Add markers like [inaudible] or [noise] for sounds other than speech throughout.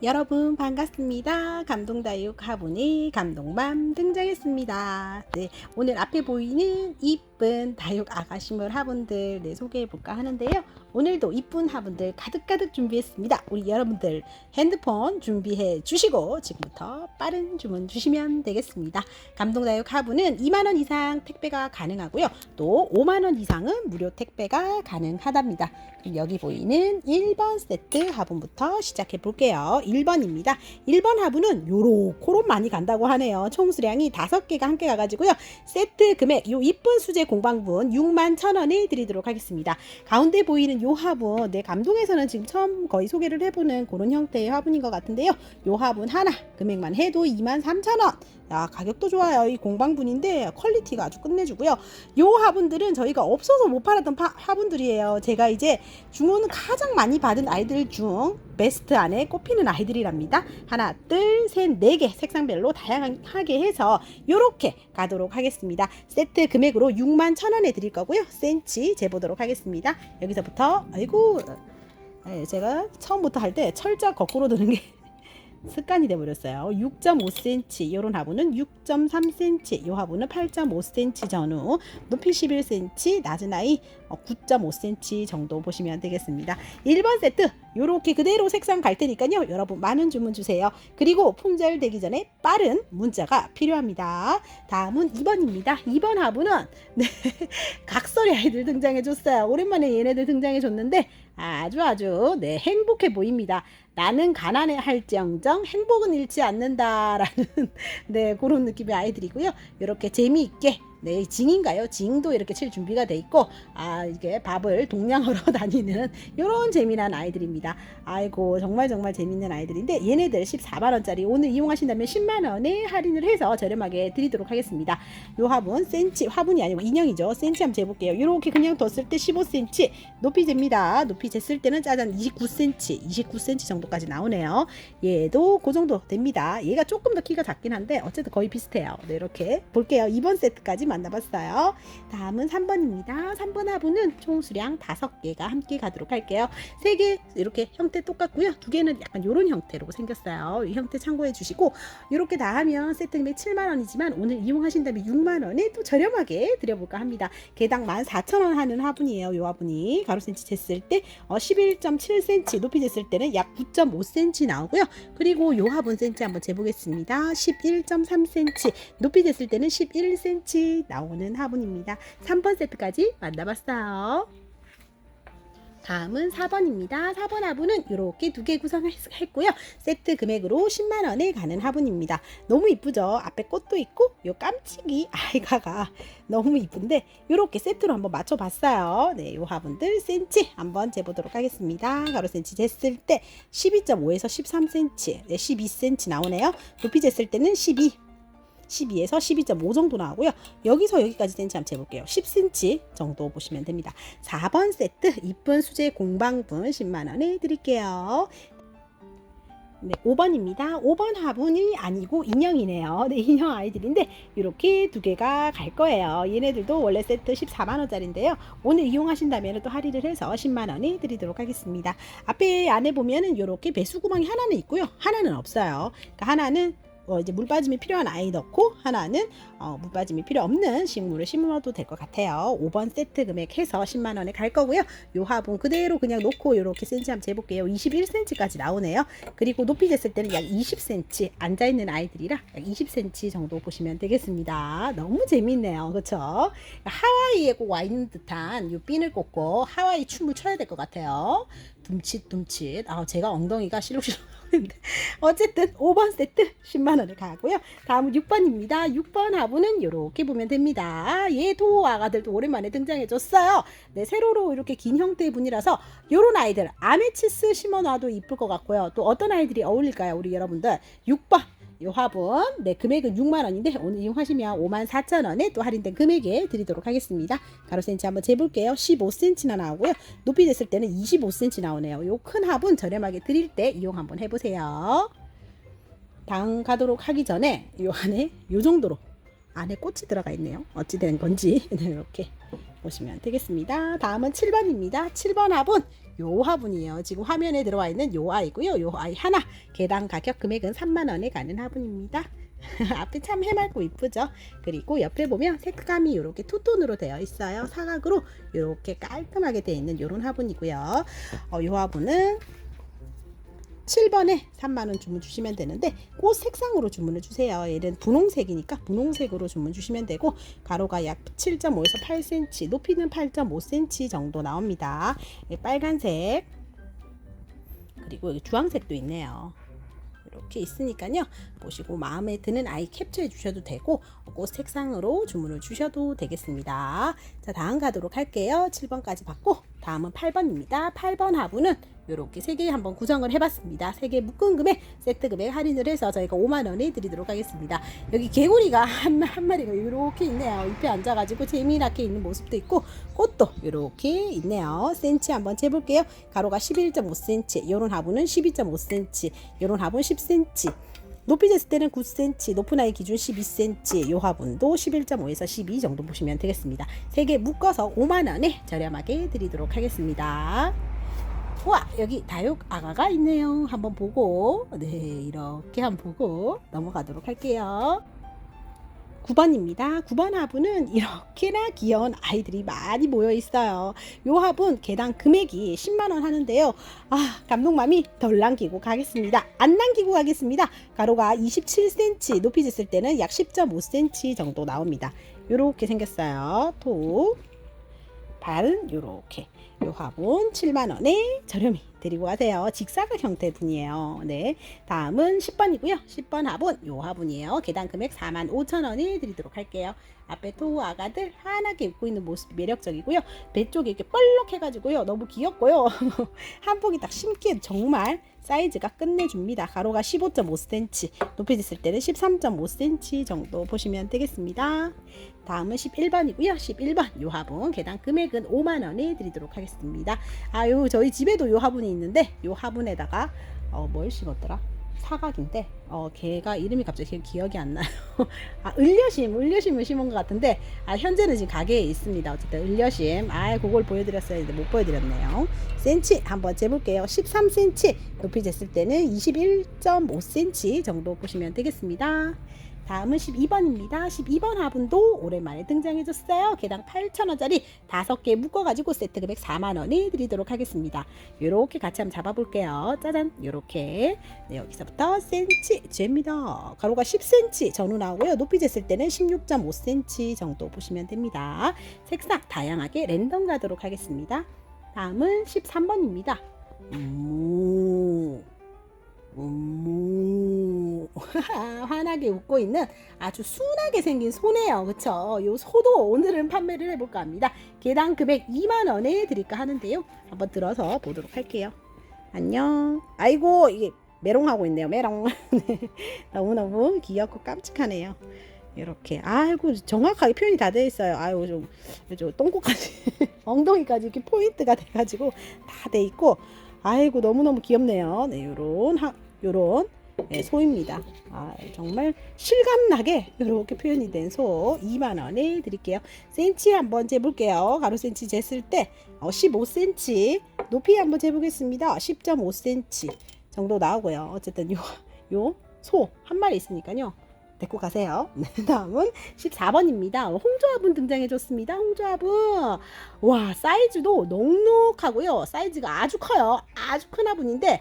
여러분 반갑습니다. 감동다육 화분이 감동맘 등장했습니다. 네, 오늘 앞에 보이는 이쁜 다육 아가씨물 화분들 네, 소개해 볼까 하는데요. 오늘도 이쁜 화분들 가득가득 준비했습니다. 우리 여러분들 핸드폰 준비해 주시고 지금부터 빠른 주문 주시면 되겠습니다. 감동다육 화분은 2만 원 이상 택배가 가능하고요. 또 5만 원 이상은 무료 택배가 가능하답니다. 그럼 여기 보이는 1번 세트 화분부터 시작해 볼게요. 1번입니다. 1번 화분은 요렇게로 많이 간다고 하네요. 총 수량이 5개가 함께 가가지고요. 세트 금액 요 이쁜 수제 공방분 6만 1,000원에 드리도록 하겠습니다. 가운데 보이는 요 화분 네 감동에서는 지금 처음 거의 소개를 해보는 그런 형태의 화분인 것 같은데요. 요 화분 하나 금액만 해도 2만 3,000원. 야 가격도 좋아요. 이 공방분인데 퀄리티가 아주 끝내주고요. 요 화분들은 저희가 없어서 못 팔았던 파- 화분들이에요. 제가 이제 주문을 가장 많이 받은 아이들 중 베스트 안에 꼽히는 아이들이랍니다. 하나, 둘, 셋, 네 개 색상별로 다양하게 해서 요렇게 가도록 하겠습니다. 세트 금액으로 6만 천 원에 드릴 거고요. 센치 재보도록 하겠습니다. 여기서부터 아이고 예, 제가 처음부터 할 때 철자 거꾸로 드는 게 습관이 돼버렸어요. 6.5cm 이런 화분은 6.3cm 이 화분은 8.5cm 전후 높이 11cm 낮은 아이 9.5cm 정도 보시면 되겠습니다. 1번 세트 이렇게 그대로 색상 갈 테니까요. 여러분 많은 주문 주세요. 그리고 품절 되기 전에 빠른 문자가 필요합니다. 다음은 2번입니다. 2번 화분은 네, [laughs] 각설이 아이들 등장해 줬어요. 오랜만에 얘네들 등장해 줬는데 아주 아주 네 행복해 보입니다. 나는 가난해 할지언정 행복은 잃지 않는다라는 [laughs] 네 그런 느낌의 아이들이고요. 이렇게 재미있게 네 징인가요? 징도 이렇게 칠 준비가 돼 있고 아 이게 밥을 동냥하러 다니는 이런 재미난 아이들입니다. 아이고 정말 정말 재밌는 아이들인데 얘네들 14만 원짜리 오늘 이용하신다면 10만 원에 할인을 해서 저렴하게 드리도록 하겠습니다. 요 화분 센치 화분이 아니고 인형이죠. 센치 한번 재볼게요. 이렇게 그냥 뒀을 때 15cm 높이 잽니다. 높이 쟀을 때는 짜잔 29cm, 29cm 정도까지 나오네요. 얘도 그 정도 됩니다. 얘가 조금 더 키가 작긴 한데 어쨌든 거의 비슷해요. 네, 이렇게 볼게요. 2번 세트까지 만나봤어요. 다음은 3번입니다. 3번 화분은 총 수량 5개가 함께 가도록 할게요. 3개 이렇게 형태 똑같고요. 두 개는 약간 이런 형태로 생겼어요. 이 형태 참고해 주시고 이렇게 다 하면 세트 금액 7만 원이지만 오늘 이용하신다면 6만 원에 또 저렴하게 드려볼까 합니다. 개당 14,000원 하는 화분이에요. 이 화분이 가로 센치 쟀을 때 어, 11.7cm 높이 쟀을 때는 약 9.5cm 나오고요. 그리고 요 화분 센치 한번 재보겠습니다. 11.3cm 높이 쟀을 때는 11cm 나오는 화분입니다. 3번 세트까지 만나봤어요. 다음은 4번입니다. 4번 화분은 이렇게 두 개 구성했고요. 세트 금액으로 10만 원에 가는 화분입니다. 너무 이쁘죠? 앞에 꽃도 있고 요 깜찍이 아이가가 너무 이쁜데 이렇게 세트로 한번 맞춰봤어요. 네, 요 화분들 센치 한번 재보도록 하겠습니다. 가로 센치 쟀을 때 12.5에서 13cm, 네, 12cm 나오네요. 높이 쟀을 때는 12. 12에서 12.5 정도 나오고요. 여기서 여기까지 센치 한번 재볼게요. 10cm 정도 보시면 됩니다. 4번 세트 이쁜 수제 공방분 10만원에 드릴게요. 네, 5번입니다. 5번 화분이 아니고 인형이네요. 네, 인형 아이들인데 이렇게 두 개가 갈 거예요. 얘네들도 원래 세트 14만 원짜리인데요. 오늘 이용하신다면 또 할인을 해서 10만 원에 드리도록 하겠습니다. 앞에 안에 보면은 이렇게 배수 구멍이 하나는 있고요. 하나는 없어요. 그러니까 하나는 어, 이제 물 빠짐이 필요한 아이 넣고 하나는 어, 물 빠짐이 필요 없는 식물을 심어도 될 것 같아요. 5번 세트 금액 해서 10만 원에 갈 거고요. 요 화분 그대로 그냥 놓고 이렇게 센치 한번 재볼게요. 21cm까지 나오네요. 그리고 높이 쟀을 때는 약 20cm 앉아 있는 아이들이라 약 20cm 정도 보시면 되겠습니다. 너무 재밌네요. 그렇죠? 하와이에 꼭 와 있는 듯한 요 핀을 꽂고 하와이 춤을 춰야 될 것 같아요. 둠칫둠칫. 아, 제가 엉덩이가 실룩실룩 하는데 [laughs] 어쨌든 5번 세트 10만 원을 가고요. 다음은 6번입니다. 6번 화분은 이렇게 보면 됩니다. 얘도 아가들도 오랜만에 등장해 줬어요. 네, 세로로 이렇게 긴 형태의 분이라서 요런 아이들 아메치스 심어놔도 이쁠 것 같고요. 또 어떤 아이들이 어울릴까요? 우리 여러분들 6번 이 화분 네 금액은 6만 원인데 오늘 이용하시면 5만 4천 원에 또 할인된 금액에 드리도록 하겠습니다. 가로 센치 한번 재볼게요. 15cm나 나오고요. 높이 됐을 때는 25cm 나오네요. 요 큰 화분 저렴하게 드릴 때 이용 한번 해보세요. 다음 가도록 하기 전에 요 안에 요 정도로 안에 꽃이 들어가 있네요. 어찌 된 건지 [laughs] 네, 이렇게 보시면 되겠습니다. 다음은 7번입니다. 7번 화분 요 화분이에요. 지금 화면에 들어와 있는 요 아이고요. 요 아이 하나 개당 가격 금액은 3만 원에 가는 화분입니다. [laughs] 앞에 참 해맑고 이쁘죠. 그리고 옆에 보면 색감이 이렇게 투톤으로 되어 있어요. 사각으로 이렇게 깔끔하게 되어 있는 이런 화분이고요. 어, 이 화분은 7번에 3만원 주문 주시면 되는데 꽃 색상으로 주문을 주세요. 얘는 분홍색이니까 분홍색으로 주문 주시면 되고 가로가 약 7.5에서 8cm 높이는 8.5cm 정도 나옵니다. 예, 빨간색 그리고 여기 주황색도 있네요. 이렇게 있으니까요. 보시고 마음에 드는 아이 캡처해 주셔도 되고 꽃 색상으로 주문을 주셔도 되겠습니다. 자 다음 가도록 할게요. 7번까지 받고 다음은 8번입니다. 8번 하부는 이렇게 세 개 한번 구성을 해봤습니다. 세 개 묶은 금액 세트 금액 할인을 해서 저희가 5만 원에 드리도록 하겠습니다. 여기 개구리가 한, 한 마리가 이렇게 있네요. 잎에 앉아가지고 재미나게 있는 모습도 있고 꽃도 이렇게 있네요. 센치 한번 재볼게요. 가로가 11.5cm, 이런 하부는 12.5cm, 이런 하부는 10cm. 높이 쟀을 때는 9cm, 높은 아이 기준 12cm, 요 화분도 11.5에서 12 정도 보시면 되겠습니다. 세 개 묶어서 5만 원에 저렴하게 드리도록 하겠습니다. 와 여기 다육 아가가 있네요. 한번 보고 네 이렇게 한번 보고 넘어가도록 할게요. 9번입니다. 9번 화분은 이렇게나 귀여운 아이들이 많이 모여 있어요. 요 화분 개당 금액이 10만 원 하는데요. 아, 감독맘이 덜 남기고 가겠습니다. 안 남기고 가겠습니다. 가로가 27cm, 높이 쟀을 때는 약 10.5cm 정도 나옵니다. 요렇게 생겼어요. 톡. 발은 요렇게. 요 화분 7만 원에 저렴히 드리고 가세요. 직사각 형태 분이에요. 네. 다음은 10번이고요. 10번 화분 요 화분이에요. 개당 금액 4만 5천 원에 드리도록 할게요. 앞에 토우 아가들 환하게 웃고 있는 모습이 매력적이고요. 배 쪽이 이렇게 뻘록 해가지고요. 너무 귀엽고요. [laughs] 한복이 딱 심기에 정말 사이즈가 끝내줍니다. 가로가 15.5cm, 높이 쟀을 때는 13.5cm 정도 보시면 되겠습니다. 다음은 11번이고요. 11번 요 화분 개당 금액은 5만 원에 드리도록 하겠습니다. 아, 요 저희 집에도 요 화분이 있는데 요 화분에다가 어, 뭘 심었더라? 사각인데 어 걔가 이름이 갑자기 기억이 안 나요. [laughs] 아 을려심 을려심을 심은 것 같은데 아 현재는 지금 가게에 있습니다. 어쨌든 을려심 아 그걸 보여드렸어야 했는데 못 보여드렸네요. 센치 한번 재볼게요. 13cm 높이 쟀을 때는 21.5cm 정도 보시면 되겠습니다. 다음은 12번입니다. 12번 화분도 오랜만에 등장해줬어요. 개당 8,000원짜리 5개 묶어가지고 세트 금액 4만원에 드리도록 하겠습니다. 요렇게 같이 한번 잡아볼게요. 짜잔 요렇게 네, 여기서부터 센치 잽니다. 가로가 10cm 전후 나오고요. 높이 쟀을 때는 16.5cm 정도 보시면 됩니다. 색상 다양하게 랜덤 가도록 하겠습니다. 다음은 13번입니다. 음, 음, [laughs] 환하게 웃고 있는 아주 순하게 생긴 소네요. 그쵸? 요 소도 오늘은 판매를 해볼까 합니다. 개당 금액 2만원에 드릴까 하는데요. 한번 들어서 보도록 할게요. 안녕. 아이고, 이게 메롱하고 있네요. 메롱. [laughs] 네, 너무너무 귀엽고 깜찍하네요. 이렇게 아이고 정확하게 표현이 다 돼 있어요. 아이고 좀, 좀 똥꼬까지 [laughs] 엉덩이까지 이렇게 포인트가 돼가지고 다 돼 있고 아이고 너무너무 귀엽네요. 네 요런 하, 요런 네, 소입니다. 아, 정말 실감나게 이렇게 표현이 된 소 2만 원에 드릴게요. 센치 한번 재볼게요. 가로 센치 쟀을 때 어, 15cm 높이 한번 재보겠습니다. 10.5cm 정도 나오고요. 어쨌든 요 요 소 한 마리 있으니까요. 데리고 가세요. [laughs] 네, 다음은 14번입니다. 홍조합은 등장해줬습니다. 홍조합은 와 사이즈도 넉넉하고요. 사이즈가 아주 커요. 아주 큰 화분인데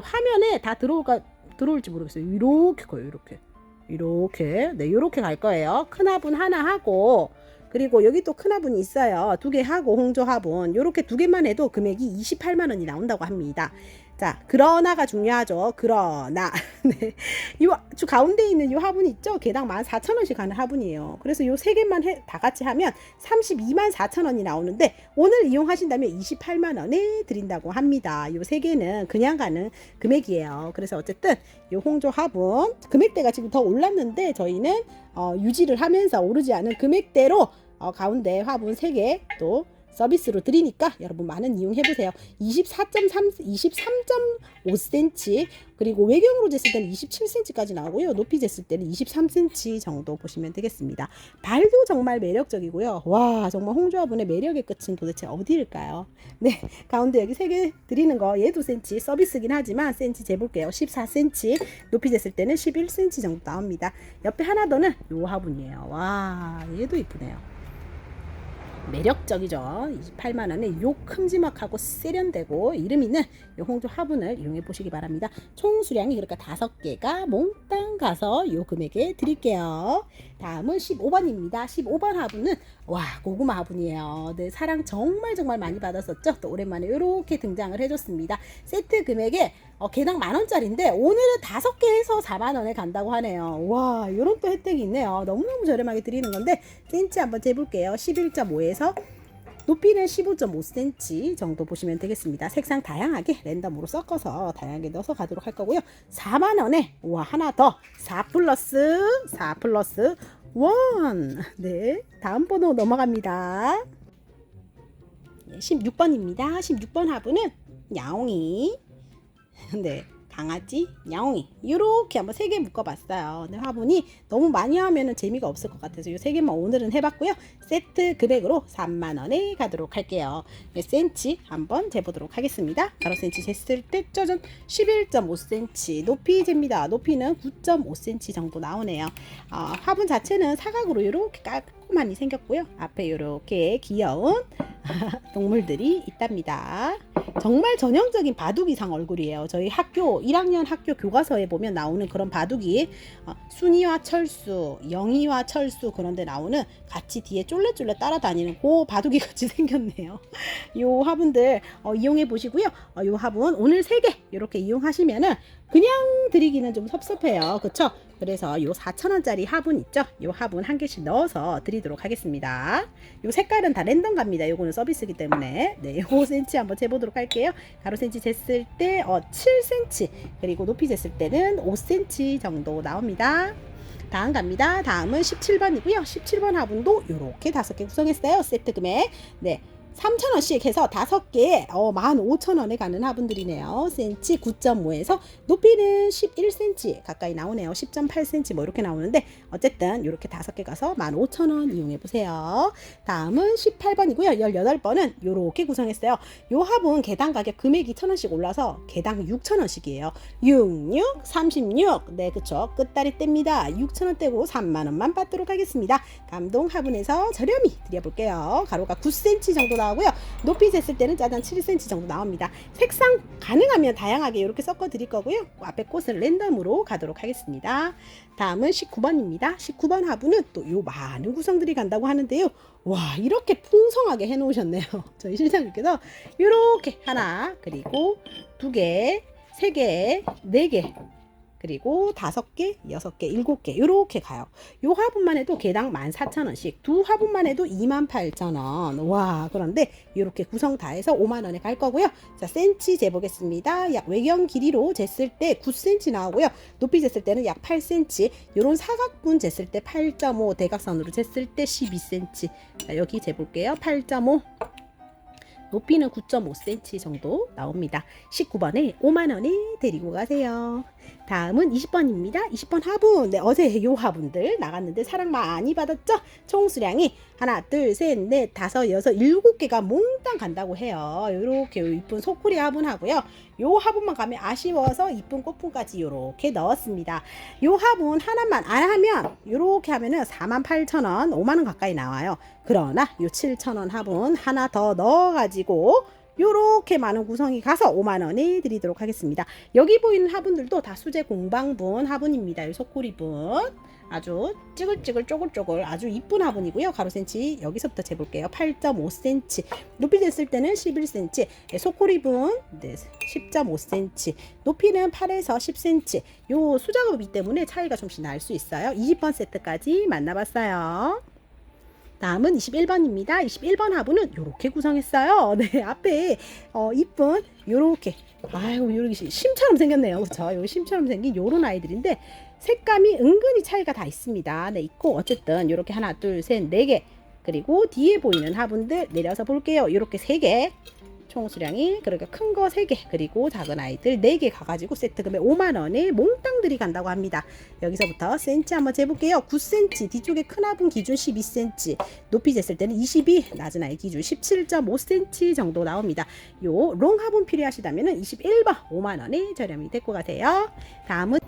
화면에 다 들어올까 들어올지 모르겠어요. 이렇게 커요. 이렇게 이렇게 네 이렇게 갈 거예요. 큰 화분 하나 하고 그리고 여기 또 큰 화분이 있어요. 두 개 하고 홍조 화분 이렇게 두 개만 해도 금액이 28만 원이 나온다고 합니다. 자, 그러나가 중요하죠. 그러나 [laughs] 네. 이 가운데 있는 이 화분 있죠? 개당 14,000원씩 가는 화분이에요. 그래서 이 세 개만 해, 다 같이 하면 32만 4천원이 나오는데 오늘 이용하신다면 28만 원에 드린다고 합니다. 이 세 개는 그냥 가는 금액이에요. 그래서 어쨌든 이 홍조 화분 금액대가 지금 더 올랐는데 저희는 어, 유지를 하면서 오르지 않은 금액대로 어, 가운데 화분 세 개 또 서비스로 드리니까 여러분 많은 이용해 보세요. 24.3 23.5cm 그리고 외경으로 쟀을 때는 27cm까지 나오고요. 높이 쟀을 때는 23cm 정도 보시면 되겠습니다. 발도 정말 매력적이고요. 와 정말 홍조화분의 매력의 끝은 도대체 어디일까요? 네 가운데 여기 세 개 드리는 거 얘도 센치 서비스긴 하지만 센치 재볼게요. 14cm 높이 쟀을 때는 11cm 정도 나옵니다. 옆에 하나 더는 요 화분이에요. 와 얘도 이쁘네요. 매력적이죠. 28만 원에 요 큼지막하고 세련되고 이름 있는 요 홍조 화분을 이용해 보시기 바랍니다. 총 수량이 그러니까 다섯 개가 몽땅 가서 요 금액에 드릴게요. 다음은 15번입니다. 15번 화분은 와 고구마 화분이에요. 네 사랑 정말 정말 많이 받았었죠. 또 오랜만에 이렇게 등장을 해줬습니다. 세트 금액에 어, 개당 만 원짜리인데 오늘은 다섯 개 해서 4만 원에 간다고 하네요. 와 이런 또 혜택이 있네요. 너무너무 저렴하게 드리는 건데 센치 한번 재볼게요. 11.5에서 높이는 15.5cm 정도 보시면 되겠습니다. 색상 다양하게 랜덤으로 섞어서 다양하게 넣어서 가도록 할 거고요. 4만 원에 와 하나 더 4 플러스 4 플러스 1. 네, 다음 번호 넘어갑니다. 16번입니다. 16번 화분은 야옹이 [laughs] 네. 강아지, 야옹이 이렇게 한번 세 개 묶어봤어요. 근데 화분이 너무 많이 하면은 재미가 없을 것 같아서 이 세 개만 오늘은 해봤고요. 세트 금액으로 3만 원에 가도록 할게요. 몇 센치 한번 재보도록 하겠습니다. 가로 센치 쟀을 때 짜잔 11.5cm 높이 잽니다. 높이는 9.5cm 정도 나오네요. 어, 화분 자체는 사각으로 이렇게 깔끔하니 생겼고요. 앞에 이렇게 귀여운 [laughs] 동물들이 있답니다. 정말 전형적인 바둑이상 얼굴이에요. 저희 학교 1학년 학교 교과서에 보면 나오는 그런 바둑이 어, 순이와 철수, 영희와 철수 그런데 나오는 같이 뒤에 쫄래쫄래 따라다니는 그 바둑이 [laughs] 같이 생겼네요. 요 화분들 어, 이용해 보시고요. 어, 요 화분 오늘 세개 이렇게 이용하시면은 그냥 드리기는 좀 섭섭해요. 그쵸? 그래서 요 4,000원짜리 화분 있죠? 요 화분 한 개씩 넣어서 드리도록 하겠습니다. 요 색깔은 다 랜덤 갑니다. 요거는 서비스기 때문에. 네, [laughs] 5cm 한번 재보도록 할게요. 가로 센치 쟀을 때 어, 7cm, 그리고 높이 쟀을 때는 5cm 정도 나옵니다. 다음 갑니다. 다음은 17번이고요. 17번 화분도 이렇게 다섯 개 구성했어요. 세트 금액. 네. 3,000원씩 해서 다섯 개에 어, 15,000원에 가는 화분들이네요. 센치 9.5에서 높이는 11cm 가까이 나오네요. 10.8cm 뭐 이렇게 나오는데 어쨌든 이렇게 다섯 개 가서 15,000원 이용해 보세요. 다음은 18번이고요. 18번은 이렇게 구성했어요. 요 화분 개당 가격 금액이 1,000원씩 올라서 개당 6,000원씩이에요. 66, 36. 네, 그쵸. 끝다리 뗍니다. 6,000원 떼고 3만원만 받도록 하겠습니다. 감동 화분에서 저렴히 드려볼게요. 가로가 9cm 정도 나 오고요. 높이 쟀을 때는 짜잔 7cm 정도 나옵니다. 색상 가능하면 다양하게 이렇게 섞어 드릴 거고요. 앞에 꽃을 랜덤으로 가도록 하겠습니다. 다음은 19번입니다. 19번 화분은 또 요 많은 구성들이 간다고 하는데요. 와, 이렇게 풍성하게 해 놓으셨네요. [laughs] 저희 실장님께서 이렇게 하나, 그리고 두 개, 세 개, 네 개, 그리고 다섯 개, 여섯 개, 일곱 개 이렇게 가요. 요 화분만 해도 개당 14,000원씩, 두 화분만 해도 28,000원. 와, 그런데 이렇게 구성 다 해서 5만 원에 갈 거고요. 자, 센치 재보겠습니다. 약 외경 길이로 쟀을 때 9cm 나오고요. 높이 쟀을 때는 약 8cm. 요런 사각분 쟀을 때 8.5, 대각선으로 쟀을 때 12cm. 자, 여기 재볼게요. 8.5. 높이는 9.5cm 정도 나옵니다. 19번에 5만원에 데리고 가세요. 다음은 20번입니다. 20번 화분. 네, 어제 요 화분들 나갔는데 사랑 많이 받았죠? 총 수량이 하나, 둘, 셋, 넷, 다섯, 여섯, 일곱 개가 몽땅 간다고 해요. 요렇게 이쁜 소쿠리 화분 하고요. 요 화분만 가면 아쉬워서 이쁜 꽃분까지 요렇게 넣었습니다. 요 화분 하나만 안 하면 요렇게 하면은 48,000원, 5만원 가까이 나와요. 그러나 요 7,000원 화분 하나 더 넣어가지고 요렇게 많은 구성이 가서 5만 원에 드리도록 하겠습니다. 여기 보이는 화분들도 다 수제 공방분 화분입니다. 이 소쿠리분 아주 찌글찌글 쪼글쪼글 아주 이쁜 화분이고요. 가로 센치 여기서부터 재볼게요. 8.5cm 높이 쟀을 때는 11cm 소쿠리분 네, 10.5cm 높이는 8에서 10cm 요 수작업이기 때문에 차이가 좀씩 날 수 있어요. 20번 세트까지 만나봤어요. 다음은 21번입니다. 21번 화분은 이렇게 구성했어요. [laughs] 네, 앞에 어, 이쁜 요렇게 아이고 요렇게 심처럼 생겼네요. 그렇죠? 요 심처럼 생긴 요런 아이들인데 색감이 은근히 차이가 다 있습니다. 네, 있고 어쨌든 요렇게 하나, 둘, 셋, 네 개. 그리고 뒤에 보이는 화분들 내려서 볼게요. 이렇게 세 개. 총 수량이 그러니까 큰거세개 그리고 작은 아이들 네개 가가지고 세트 금액 5만 원에 몽땅들이 간다고 합니다. 여기서부터 센치 한번 재볼게요. 9cm 뒤쪽에 큰 화분 기준 12cm 높이 쟀을 때는 22 낮은 아이 기준 17.5cm 정도 나옵니다. 요 롱 화분 필요하시다면은 21번 5만 원에 저렴이 데리고 가세요. 다음은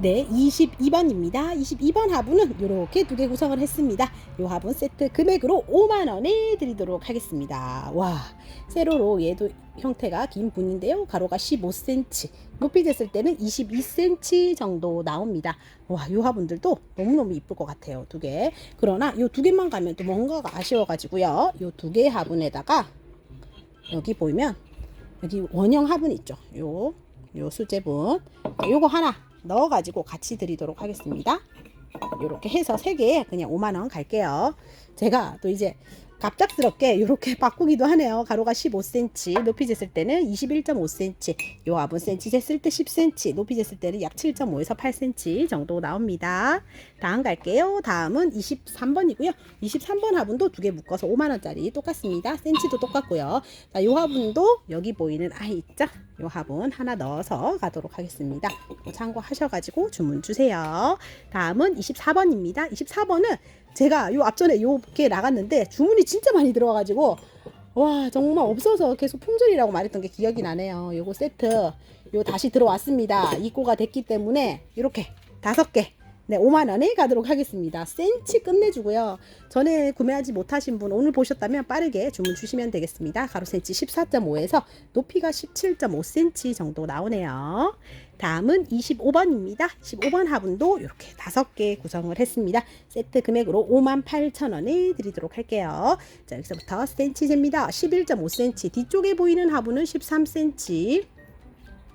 네, 22번입니다. 22번 화분은 이렇게 두 개 구성을 했습니다. 이 화분 세트 금액으로 5만 원에 드리도록 하겠습니다. 와, 세로로 얘도 형태가 긴 분인데요. 가로가 15cm, 높이 쟀을 때는 22cm 정도 나옵니다. 와, 이 화분들도 너무너무 이쁠 것 같아요. 두 개. 그러나 이 두 개만 가면 또 뭔가가 아쉬워가지고요. 이 두 개 화분에다가 여기 보이면 여기 원형 화분 있죠. 요, 요 수제분. 요거 하나 넣어가지고 같이 드리도록 하겠습니다. 이렇게 해서 세 개에 그냥 5만 원 갈게요. 제가 또 이제 갑작스럽게 이렇게 [laughs] 바꾸기도 하네요. 가로가 15cm, 높이 쟀을 때는 21.5cm, 요 앞은 센치 쟀을 때 10cm, 높이 쟀을 때는 약 7.5에서 8cm 정도 나옵니다. 다음 갈게요. 다음은 23번이고요. 23번 화분도 두 개 묶어서 5만 원짜리 똑같습니다. 센치도 똑같고요. 자, 요 화분도 여기 보이는 아이 있죠? 요 화분 하나 넣어서 가도록 하겠습니다. 이거 참고하셔가지고 주문 주세요. 다음은 24번입니다. 24번은 제가 요 앞전에 요게 나갔는데 주문이 진짜 많이 들어와가지고 와 정말 없어서 계속 품절이라고 말했던 게 기억이 나네요. 요거 세트 요 다시 들어왔습니다. 입고가 됐기 때문에 이렇게 다섯 개 네, 5만 원에 가도록 하겠습니다. 센치 끝내주고요. 전에 구매하지 못하신 분 오늘 보셨다면 빠르게 주문 주시면 되겠습니다. 가로 센치 14.5에서 높이가 17.5cm 정도 나오네요. 다음은 25번입니다. 25번 화분도 이렇게 다섯 개 구성을 했습니다. 세트 금액으로 5만 8천 원에 드리도록 할게요. 자, 여기서부터 센치 잽니다. 11.5cm. 뒤쪽에 보이는 화분은 13cm.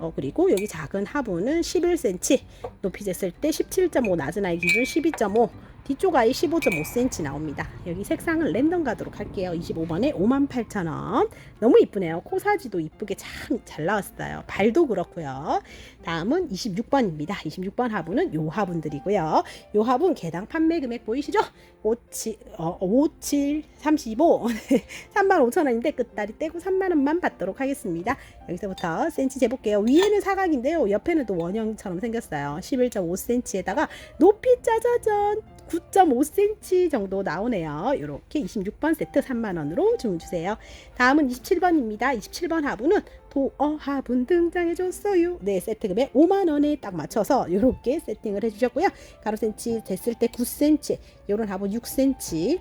어, 그리고 여기 작은 화분은 11cm, 높이 쟀을 때 17.5, 낮은 아이 기준 12.5, 뒤쪽 아이 15.5cm 나옵니다. 여기 색상은 랜덤 가도록 할게요. 25번에 58,000원. 너무 이쁘네요. 코사지도 이쁘게 참 잘 나왔어요. 발도 그렇고요. 다음은 26번입니다. 26번 화분은 요 화분들이고요. 요 화분 개당 판매 금액 보이시죠? 57, 어, 57, 35, 35,000원인데 끝다리 떼고 3만원만 받도록 하겠습니다. 여기서부터 센치 재볼게요. 위에는 사각인데요. 옆에는 또 원형처럼 생겼어요. 11.5cm에다가 높이 짜자잔 9.5cm 정도 나오네요. 이렇게 26번 세트 3만원으로 주문 주세요. 다음은 27번입니다. 27번 화분은 도어 화분 등장해줬어요. 네, 세트 금액 5만원에 딱 맞춰서 이렇게 세팅을 해주셨고요. 가로 센치 됐을 때 9cm, 요런 화분 6cm,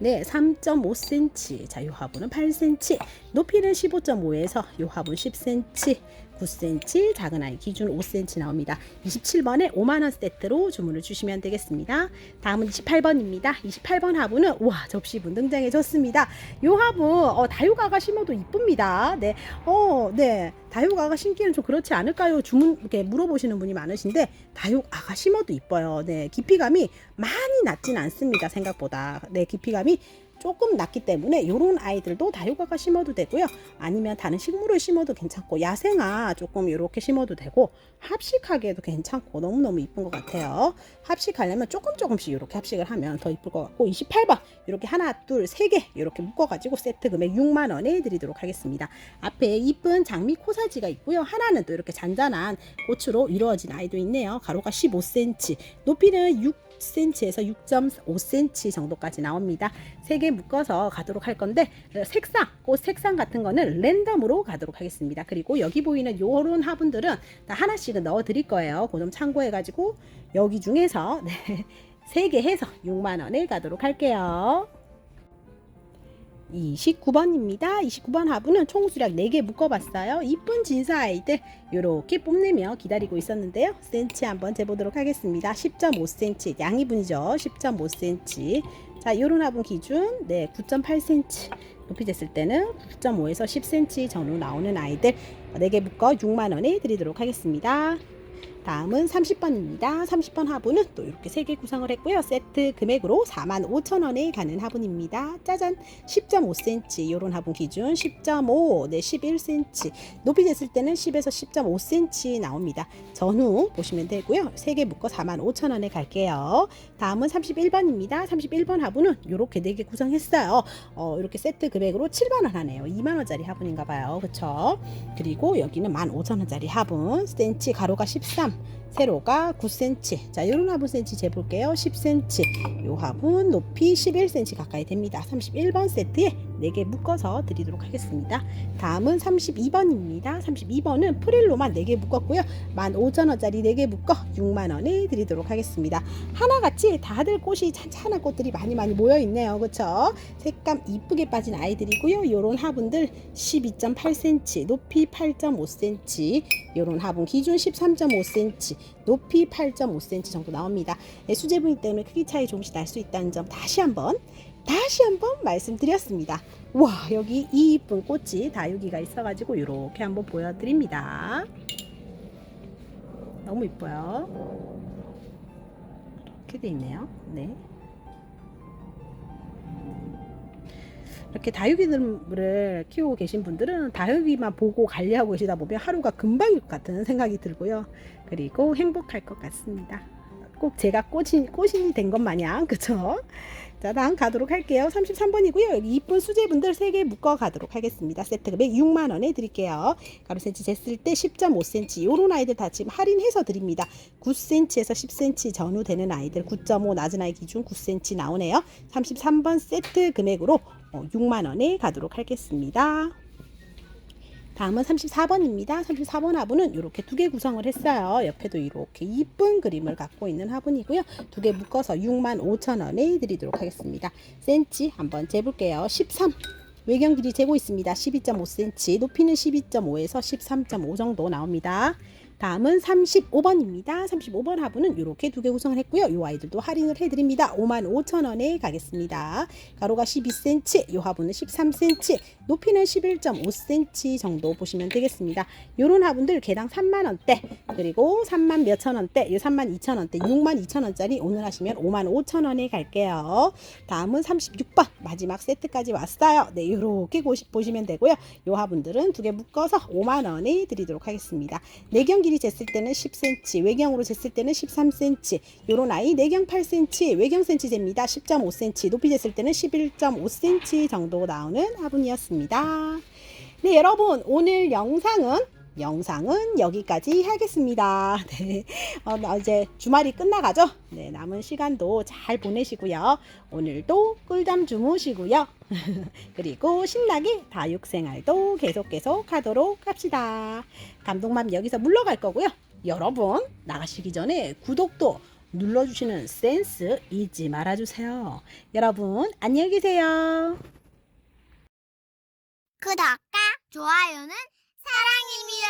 네, 3.5cm. 자, 요 화분은 8cm. 높이는 15.5에서 요 화분 10cm. 9cm, 작은 아이 기준 5cm 나옵니다. 27번에 5만원 세트로 주문을 주시면 되겠습니다. 다음은 28번입니다. 28번 화분은, 우와, 접시분 등장해졌습니다. 요 화분, 어, 다육아가 심어도 이쁩니다. 네, 어, 네. 다육아가 심기는 좀 그렇지 않을까요? 주문, 이렇게 물어보시는 분이 많으신데, 다육아가 심어도 이뻐요. 네, 깊이감이 많이 낮진 않습니다. 생각보다. 네, 깊이감이 조금 낮기 때문에 이런 아이들도 다육아가 심어도 되고요. 아니면 다른 식물을 심어도 괜찮고 야생화 조금 이렇게 심어도 되고 합식하기에도 괜찮고 너무너무 이쁜 것 같아요. 합식하려면 조금 조금씩 이렇게 합식을 하면 더 이쁠 것 같고 28번 이렇게 하나 둘 세 개 이렇게 묶어가지고 세트 금액 6만 원에 드리도록 하겠습니다. 앞에 이쁜 장미 코사지가 있고요. 하나는 또 이렇게 잔잔한 꽃으로 이루어진 아이도 있네요. 가로가 15cm, 높이는 6 6cm에서 6.5cm 정도까지 나옵니다. 세 개 묶어서 가도록 할 건데 색상, 꽃 색상 같은 거는 랜덤으로 가도록 하겠습니다. 그리고 여기 보이는 요런 화분들은 다 하나씩은 넣어 드릴 거예요. 그 점 참고해 가지고 여기 중에서 네, [laughs] 세개 해서 6만 원에 가도록 할게요. 29번입니다. 29번 화분은 총 수량 4개 묶어봤어요. 이쁜 진사 아이들 이렇게 뽐내며 기다리고 있었는데요. 센치 한번 재보도록 하겠습니다. 10.5cm 양이분이죠. 10.5cm 자 요런 화분 기준 네 9.8cm 높이 쟀을 때는 9.5에서 10cm 정도 나오는 아이들 4개 묶어 6만원에 드리도록 하겠습니다. 다음은 30번입니다. 30번 화분은 또 이렇게 세개 구성을 했고요. 세트 금액으로 45,000원에 가는 화분입니다. 짜잔! 10.5cm 이런 화분 기준 10.5, 네 11cm 높이 쟀을 때는 10에서 10.5cm 나옵니다. 전후 보시면 되고요. 세개 묶어 45,000원에 갈게요. 다음은 31번입니다. 31번 화분은 이렇게 네개 구성했어요. 어, 이렇게 세트 금액으로 7만 원 하네요. 2만 원짜리 화분인가 봐요. 그쵸? 그리고 여기는 15,000원짜리 화분. 센치 가로가 13, 세로가 9cm. 자, 요런 화분 센치 재볼게요. 10cm. 요 화분 높이 11cm 가까이 됩니다. 31번 세트에 4개 묶어서 드리도록 하겠습니다. 다음은 32번입니다. 32번은 프릴로만 4개 묶었고요. 15,000원짜리 4개 묶어 6만원에 드리도록 하겠습니다. 하나같이 다들 꽃이 찬찬한 꽃들이 많이 많이 모여 있네요. 그쵸? 색감 이쁘게 빠진 아이들이고요. 요런 화분들 12.8cm, 높이 8.5cm, 요런 화분 기준 13.5cm, 높이 8.5cm 정도 나옵니다. 네, 수제분이기 때문에 크기 차이 조금씩 날 수 있다는 점 다시 한번 다시 한번 말씀드렸습니다. 와 여기 이 이쁜 꽃이 다육이가 있어가지고 이렇게 한번 보여드립니다. 너무 이뻐요. 이렇게 돼 있네요. 네. 이렇게 다육이들을 키우고 계신 분들은 다육이만 보고 관리하고 계시다 보면 하루가 금방일 것 같은 생각이 들고요. 그리고 행복할 것 같습니다. 꼭 제가 꽃이, 꽃이 된 것 마냥, [laughs] 그쵸? 자, 다음 가도록 할게요. 33번이고요. 여기 이쁜 수제분들 3개 묶어 가도록 하겠습니다. 세트 금액 6만원에 드릴게요. 가로 센치 쟀을 때 10.5cm. 요런 아이들 다 지금 할인해서 드립니다. 9cm에서 10cm 전후 되는 아이들 9.5 낮은 아이 기준 9cm 나오네요. 33번 세트 금액으로 6만원에 가도록 하겠습니다. 다음은 34번입니다. 34번 화분은 이렇게 두 개 구성을 했어요. 옆에도 이렇게 이쁜 그림을 갖고 있는 화분이고요. 두 개 묶어서 6만 5천 원에 드리도록 하겠습니다. 센치 한번 재볼게요. 13. 외경 길이 재고 있습니다. 12.5cm, 높이는 12.5에서 13.5 정도 나옵니다. 다음은 35번입니다. 35번 화분은 이렇게 두 개 구성을 했고요. 이 아이들도 할인을 해드립니다. 5만 5천 원에 가겠습니다. 가로가 12cm, 이 화분은 13cm, 높이는 11.5cm 정도 보시면 되겠습니다. 이런 화분들 개당 3만 원대, 그리고 3만 몇천 원대, 이 3만 2천 원대, 6만 2천 원짜리 오늘 하시면 5만 5천 원에 갈게요. 다음은 36번 마지막 세트까지 왔어요. 네, 이렇게 보시면 되고요. 이 화분들은 두 개 묶어서 5만 원에 드리도록 하겠습니다. 내경 길이 쟀을 때는 10cm, 외경으로 쟀을 때는 13cm. 요런 아이 내경 8cm, 외경 cm 잽니다. 10.5cm, 높이 쟀을 때는 11.5cm 정도 나오는 화분이었습니다. 네, 여러분 오늘 영상은 영상은 여기까지 하겠습니다. [laughs] 네, 어, 나 이제 주말이 끝나가죠. 네, 남은 시간도 잘 보내시고요. 오늘도 꿀잠 주무시고요. [laughs] 그리고 신나게 다육 생활도 계속 계속 하도록 합시다. 감독맘 여기서 물러갈 거고요. 여러분 나가시기 전에 구독도 눌러주시는 센스 잊지 말아주세요. 여러분 안녕히 계세요. 구독과 좋아요는 사랑입니다.